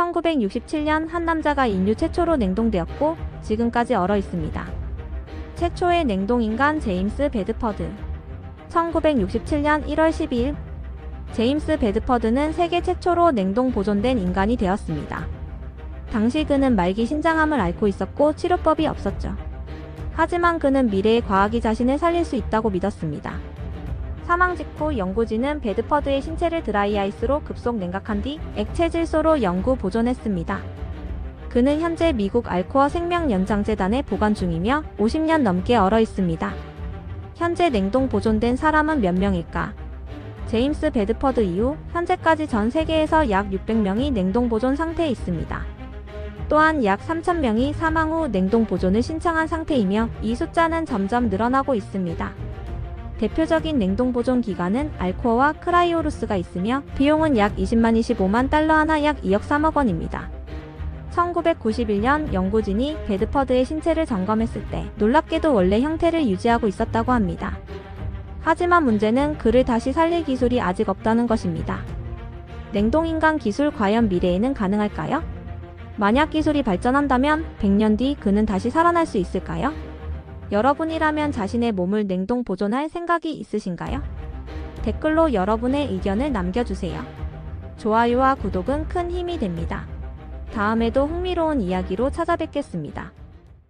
1967년 한 남자가 인류 최초로 냉동되었고 지금까지 얼어 있습니다. 최초의 냉동인간 제임스 베드퍼드 1967년 1월 12일 제임스 베드퍼드는 세계 최초로 냉동 보존된 인간이 되었습니다. 당시 그는 말기 신장암을 앓고 있었고 치료법이 없었죠. 하지만 그는 미래의 과학이 자신을 살릴 수 있다고 믿었습니다. 사망 직후 연구진은 베드퍼드의 신체를 드라이아이스로 급속 냉각한 뒤 액체 질소로 영구 보존했습니다. 그는 현재 미국 알코어 생명연장재단에 보관 중이며 50년 넘게 얼어 있습니다. 현재 냉동 보존된 사람은 몇 명일까? 제임스 베드퍼드 이후 현재까지 전 세계에서 약 600명이 냉동 보존 상태에 있습니다. 또한 약 3,000명이 사망 후 냉동 보존을 신청한 상태이며 이 숫자는 점점 늘어나고 있습니다. 대표적인 냉동 보존 기관은 알코어와 크라이오루스가 있으며 비용은 약 20만 25만 달러 하나 약 2억 3억 원입니다. 1991년 연구진이 베드퍼드의 신체를 점검했을 때 놀랍게도 원래 형태를 유지하고 있었다고 합니다. 하지만 문제는 그를 다시 살릴 기술이 아직 없다는 것입니다. 냉동인간 기술 과연 미래에는 가능할까요? 만약 기술이 발전한다면 100년 뒤 그는 다시 살아날 수 있을까요? 여러분이라면 자신의 몸을 냉동 보존할 생각이 있으신가요? 댓글로 여러분의 의견을 남겨주세요. 좋아요와 구독은 큰 힘이 됩니다. 다음에도 흥미로운 이야기로 찾아뵙겠습니다.